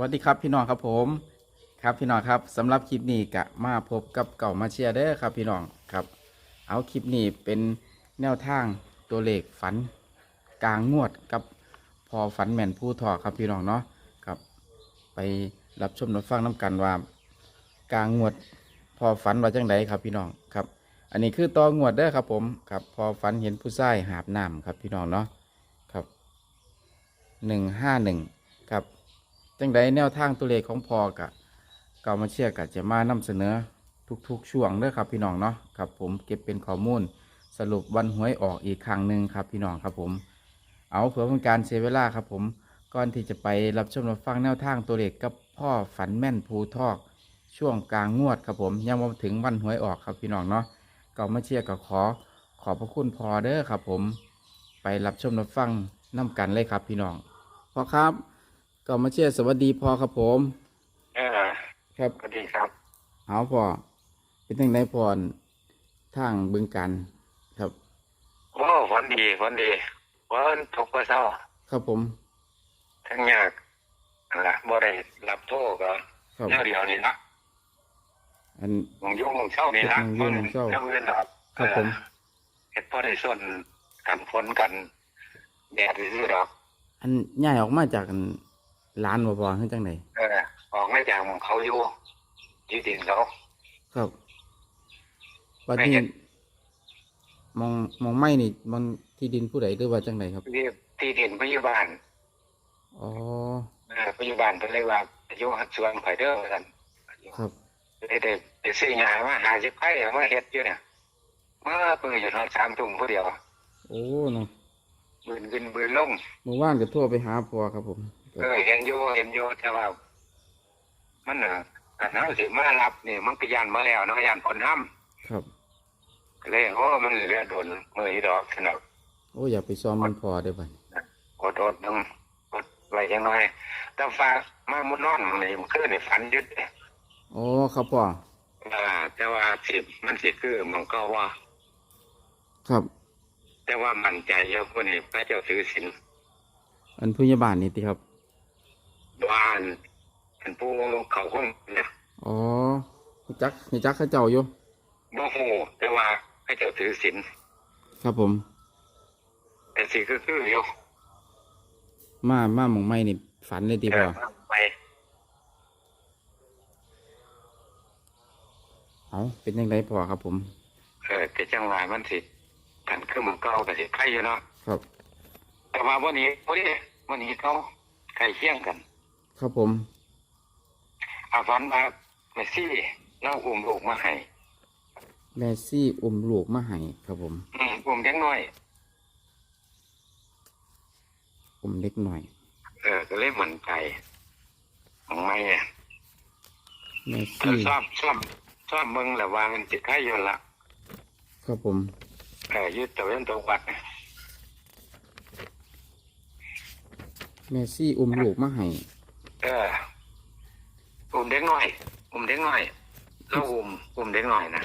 วัสดีครับพี่น้องครับผมครับพี่น้องครับสำหรับคลิปนี้กะมาพบกับเก่ามาเชียร์เด้อครับพี่น้องครับ เอาคลิปนี้เป็นแนวทางตัวเลขฝันกลางงวดกับพอฝันแม่นผู้ทอครับพี่น้องเนาะครับ ไปรับชมรับฟังน้กันว่ากลางงวดพอฝันว่าจังไดครับพี่น้องครับ อันนี้คือตองวดเด้อครับผมครับพอฝันเห็นผู้ชายหาบน้ำครับพี่น้องเนาะครับหนึ่งห้าหนึ่งครับ จังใดแนวทางตัวเลขของพอกะเก่ามาเชียร์กะจะมานำเสนอทุกๆช่วงเด้อครับพี่น้องเนาะครับผมเก็บเป็นข้อมูลสรุปวันหวยออกอีกครั้งหนึ่งครับพี่น้องครับผม เอาเผื่อเป็นการเสียเวลาครับผมก่อนที่จะไปรับชมรับฟังแนวทางตัวเลขกับพ่อฝันแม่นภูทอก ช่วงกลางงวดครับผมยังมาถึงวันหวยออกครับพี่น้องเนาะเก่ามาเชียร์ก็ขอขอบพระคุณพอเด้อครับผม ไปรับชมรับฟังน้ำกันเลยครับพี่น้องพอครับ ก็มาเชียร์สวัสดีพอครับผม เออครับ สวัสดีครับ เอาพอเป็นยังไงพรทางบึงกันครับโอ้ฝันดีฝันดีฝันตกกระเซ้าครับผม ทั้งยากนั่นละบ่ได้รับโทษก็ครับแนวเดียวนี่ละอันมงยุ่งมงเช่านี่ละมงยุ่งมงเช่าเงินหรอกครับผม เฮ็ดพอได้ส่วนกันฝนกัน แดดซื่อๆดอกอันย่ายออกมาจากอัน ร้านบ่พอขึ้นจังไหนเออออกไม่จากหมองเขาอยู่ที่ดินเขาครับวันไม่นี้เห็นมองมองไม่นี่ มันที่ดินผู้ใดหรือว่าจังไหนครับที่ที่ดินพยาบาลอ๋อเออพยาบาลเพิ่นเลยว่าอยู่สวนข่อยเด้อว่าซั่นครับเลยได้ได้ซื้อยามาหาสิบไผ่เอามาเฮ็ดอยู่เนี่ยเมื่อเพิ่งอยู่ตอนสามทุ่มผู้เดียว โอ้เนาะบืนขึ้นบืนลงเมื่อวานก็โทั่วไปหาพอครับผม เออเห็นอยู่เห็นอยู่แต่ว่า มันเออกันเอาสิมารับนี่มันก็ยานมาแล้วเนาะยานผลห้ครับำก็เลยโอ้มันเหลือโดนมืออีดอกสนับโอ้อยากไปซ้อมมันพอได้อบัดกดอดนึงกดไว้จังน้อยแต่ฟ้ามามุดนอนนี่มันคือนี่ฝันยึดเนี่ยอ๋อครับพ่ออ่าแต่ว่าสิมันสิคือมันก็ว่า ครับ แต่ว่ามั่นใจเยอะคนนี้พระเจ้าถือศีลอันผู้ใหญ่บ้านนี่ติครับ บ้านเป็นผู้เขาคงเนี่ยอ๋อรู้จักรู้จักเข้าเจ้าอยู่บ่ฮู้แต่ว่าพระเจ้าถือศีลครับผม แต่สิคือคืออยู่มามาหมองไม่นี่ฝันเลยติเอพ่ออไปเอาเป็นยังไงพ่อครับผม เออแต่จังหวะมันสิกันคือมันเก่าก็สิใครอยู่เนาะครับ แต่ว่าวันนี้วันนี้วันนี้เขาใกล้เคียงกัน ครับผมอาฟันมาเมสซี่เล่าอุ้มลูกมาให้แมซี่อุ้มลูกมาให้ครับผมอืมอุ้มเด็กน้อยอุ้มเล็กหน่อย เออก็เลยมั่นใจของไม่เนี่ยแมก็ซี่ชอบชอบชอบมึงแหละว่ามันสิใครอยู่ละครับผมเออยึดตะเวนตะวัดแมซี่อุ้มลูกมาให้ เอออุ้มเด็กน้อย อุ้มเด็กน้อยแล้วอุ้มอุ้มเด็กน้อยนะ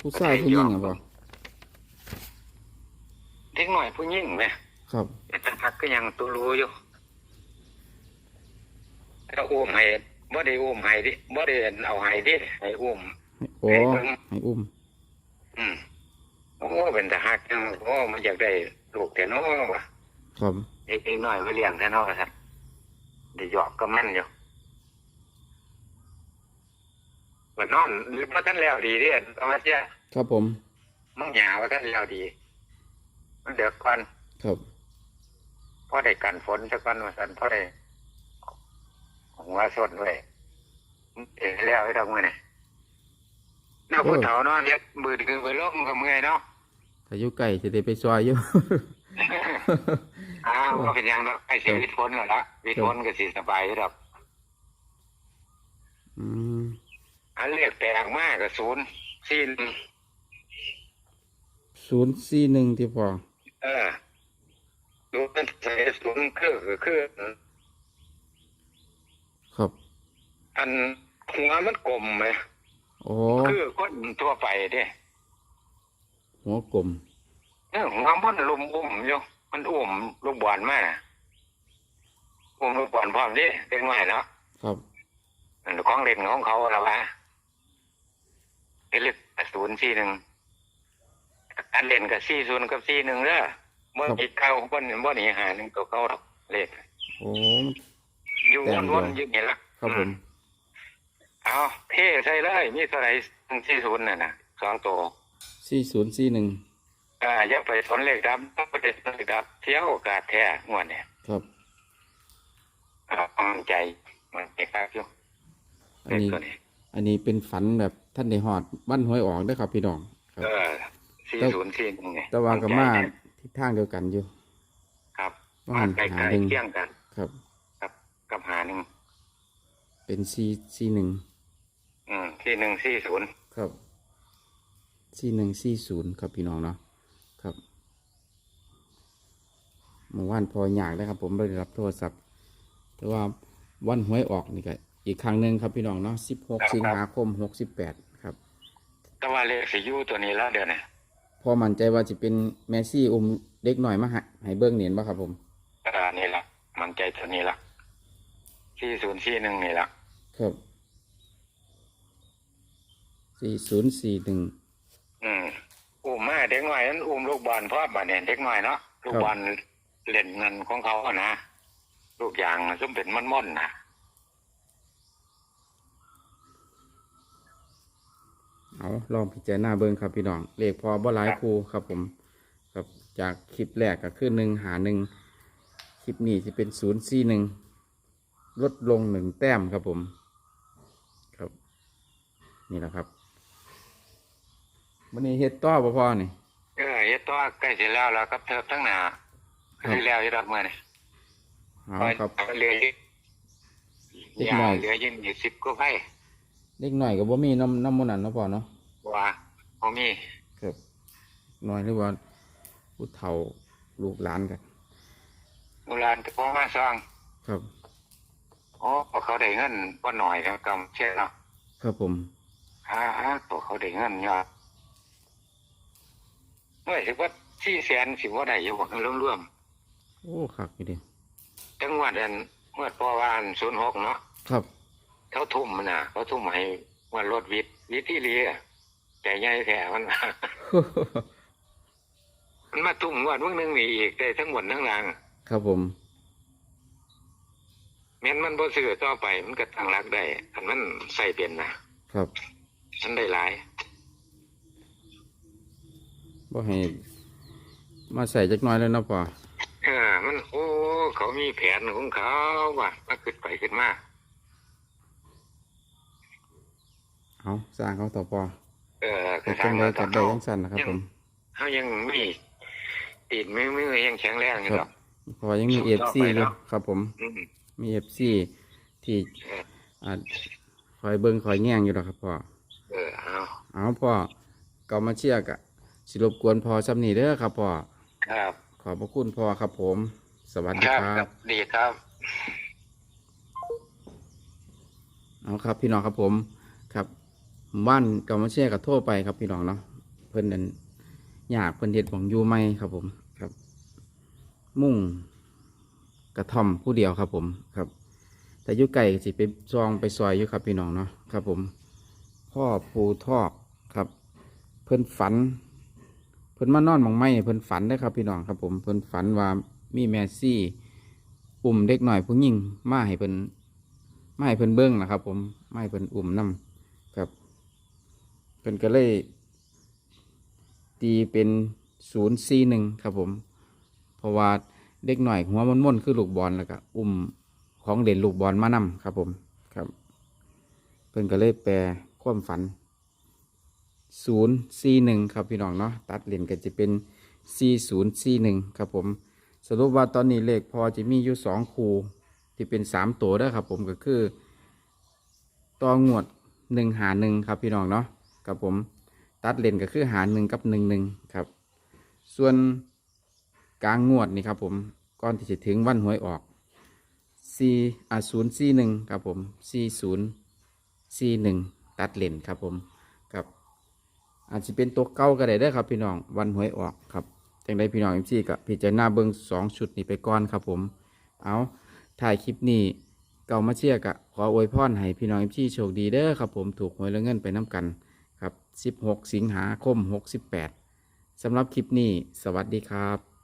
ผู้ชายผู้หญิงอะพ่อเด็กน้อยผู้หญิงไหมครับแต่จังพักก็ยังตัวรู้อยู่ถ้าอุ้มให้บ่ได้อุ้มให้ดิบ่ได้เอาให้ดิให้อุ้มให้โอ้ให้เบิ่งให้อุ้ม อืมโอ้เป็นทหารจังโอ้มันอยากได้ลูกแต่น้อว่ะครับเด็กๆน้อยมาเลี้ยงแต่น้อครับ ได้หยอกก็มันอยู่ว่านอนหรือว่าท่านแล้วดีเด้เอามาเจ้าครับผมมึงหยาว่าท่านแล้วดี มันเดือดก่อนครับพอได้กันฝนสักวันว่าสันพอได้ของว่าสดด้วยเอ๋แล้วไอ้ดอกมือเนี่ยน้าผู้เฒ่าเนาะเรียกมือถือไปลงกับเมื่อยเนาะถ้าอยู่ไก่จะได้ไปซอยอยู่ อ้าวก็เป็นอย่างเนาะไอ้เสียวิทย์ฝนแล้วละวิทย์ฝนก็สิสบายอยู่ดอกอืมอันเรียกแตกมากกับศูนย์สี่หนึ่งศูนย์สี่หนึ่งที่พ่อเออศูนย์ใส่ศูนย์คือคือคือครับ อันหัวมันกลมไหมอ๋อคือคนทั่วไปเด้หัวกลมเออหัวมันลุมอุ้มอยู่ มันอุ้มลูกบอลมาอุ้มลูกบอลพร้อมดิเป็นไงเนาะครับอันของเล่นของเขาแล้ววะเป็นเลขศูนย์สี่หนึ่งอันเล่นกับสี่ศูนย์กับสี่หนึ่งเด้อเมื่ออีกเก้าบนบนนี้หาหนึ่งตัวเขาหรอกเลขโอ้อยู่แต้วมนเดียววนๆอยู่นี่ละครับผมเอาเท่ใช่เลยมีเท่าไหร่สี่ศูนย์น่ะนะสองตัวสี่ศูนย์สี่หนึ่งอ่าอย่าไปสนเลขดับต้อง ไปสนเลขดับเที่ยวโอกาสแท้งวดเนี่ยครับเอามั่นใจมันใจครับอยู่อันนี้เลขตัวนี้อันนี้เป็นฝันแบบท่านได้หอดวันหวยออกเด้อครับพี่น้องครับเออสี่ศูนย์สี่หนึ่งไงแต่ว่ากับนใจมาเนี่ยทิศทางเดียวกันอยู่ ครับว่ามาหันใกล้หาหนึ่งๆเที่ยงกัน ครับ ครับกับหาหนึ่งเป็นสี่สี่หนึ่งอืมที่หนึ่งสี่ศูนย์ครับสี่หนึ่งสี่ศูนย์ครับพี่น้องเนาะครับ เมื่อวานพออยากได้ครับ ผมไม่ได้รับโทรศัพท์ แต่ว่าวันหวยออกนี่ก็อีกครั้งหนึ่งครับพี่น้องเนาะสิบหกสิงหาคมหกสิบแปดครับ แต่ว่าเลขสิอยูตัวนี้แล้วเดี๋ยวนี้พอมั่นใจว่าจะเป็นแมซี่อุ้มเด็กหน่อยมาให้ให้เบิ้งเนียนป่ะครับผมอ่านี่ละมันใจตัวนี้ละสี่ศูนย์สี่หนึ่งนี่ละครับสี่ศูนย์สี่หนึ่งอืมอุ้มมาเด็กหน่อยนั้นอุ้มลูกบอลพ่อบ้านเนี่ยเด็กหน่อยเนาะลูกครับบอล เล่นเงินของเขาอะนะลูกยางซึ่งเป็นมันม่อนๆนะเอาลองพิจารณาเบิ้งครับพี่น้องเลขพอบ่หลายครูครับผม ครับจากคลิปแรกก็คือหนึ่งหาหนึ่งคลิปนี้จะเป็นศูนย์สี่หนึ่งลดลงหนึ่งแต้มครับผม ครับ นี่แหละครับวันนี้เฮ็ดต่อบ่พอนี่ เออเฮ็ดตัวใกล้เสร็จแล้วแล้วก็เทิบทั้งหนา ครับที่แล้วที่รับมาเนี่ยเอาครับ เหลือยี่เล็กน้อย เหลือยี่ยี่สิบก็ไพ่เล็กหน่อยก็บ่มีน้ำน้ำมันนั่นเนาะพอเนาะว่าเขามีครับน้อยหรือว่าผู้เฒ่าลูกหลานกันโบราณก็พอมาสร้างครับ อ๋อเขาได้เงินก็หน่อยแล้วกำเช่นเนาะครับผมฮ่าฮ่าตัวเขาได้เงินยอดเมื่อสิว่าสี่แสนสิว่าได้อยู่บ่รวม โอ้คักอยู่เดีๆจังหวัดอันเมื่อพอวานศูนย์หกเนาะครับ เขาทุ่มมันน่ะ เขาทุ่มให้ว่ารถวิทย์วิทย์ที่เรียใจใหญ่แท้มัน มันมาทุ่มงวดมึงหนึงนี่อีกได้ทั้งหมดทั้งรางครับผมแม้นมันบ่ซื้อต่อไปมันก็ตั้งรักได้อันมันใส่เป็นนะครับฉันได้หลายบ่ให้มาใส่จักหน้อยแล้วเนาะพอ เออ มันโอ้เขามีแผนของเขาว่ะมาขึ้นไปขึ้นมาเอาสร้างเขาต่อพอเออเป็นจังไดกัดได้ยังสั่นนะครับผมเขายังมีตีนมือมือยังแข็งแรงอยู่คหรรัอบกเพอยังมีเอฟซีอยู่ครับผมอืมมีเอฟซีที่เอออ่าคอยเบิ่งคอยแง่งอยู่หรอกครับพ่อเออเอาเอาพ่อเกามาเชียร์กะสิรบกวนพอซ้ำนี่เด้อครับพ่อครับข อบพระคุณพ่อครับผม สวัสดีครับคครัรับบดีครับ เอาครับ พี่น้องครับผม ครับบ้านเกามาเชียร์กับโทรไปครับพี่น้องเนาะ เพิ่นนั่นอยากเพิ่นเฮ็ดของอยู่ไม่ครับผม ครับ มุ่งกระท่อมผู้เดียวครับผม ครับ แต่อยุไก่สิไปซองไปซอยอยู่ครับพี่น้องเนาะ ครับผม พ่อปูทอกครับ เพิ่นฝัน เพิ่นมานอนมองไม่เพิ่นฝันได้ครับพี่น้องครับผมเพิ่นฝันว่ามีแมซี่อุ่มเด็กหน่อยผู้หญิงมาให้เพิ่นมาให้เพิ่นเบิ้งนะครับ ผมมาให้เพิ่นอุ่มน้ำครับเพิ่นก็เลย ตีเป็นศูนย์สี่หนึ่งครับผม เพราะว่าเด็กหน่อยหัวมันม่นๆคือลูกบอลแล้วก็อุ้มของเด่นลูกบอลมานํครับผมครับ เพิ่นก็เลยแปลความฝัน ศูนย์สี่หนึ่งครับพี่น้องเนาะตัดเหรียญก็จะเป็นสี่ศูนย์สี่หนึ่งครับผม สรุปว่าตอนนี้เลขพอจะมีอยู่สองคูที่เป็นสามตัวได้ครับผมก็คือต่องวดหนึ่งหาหนึ่งครับพี่น้องเนาะครับผมตัดเลนก็คือหาหนึ่งกับหนึ่งหนึ่งครับ ส่วนกลางงวดนี่ครับผมก่อนที่จะถึงวันหวยออก4อ่าศูนย์สี่หนึ่งครับผมสี่ศูนย์สี่หนึ่งตัดเลนครับผม อาจจะเป็นตัวเก้าก็ได้ได้ครับพี่น้องวันหวยออกครับจังได้พี่น้องเอ็มซีกับพิจารณาเบิ้งสองชุดนี้ไปก่อนครับผม เอาถ่ายคลิปนี้เก่ามาเชียกะขออวยพรให้พี่น้องเอ็มซี่โชคดีเด้อครับผมถูกหวยและเงินไปน้ำกันครับ 16 สิงหาคม 68สำหรับคลิปนี้ สวัสดีครับ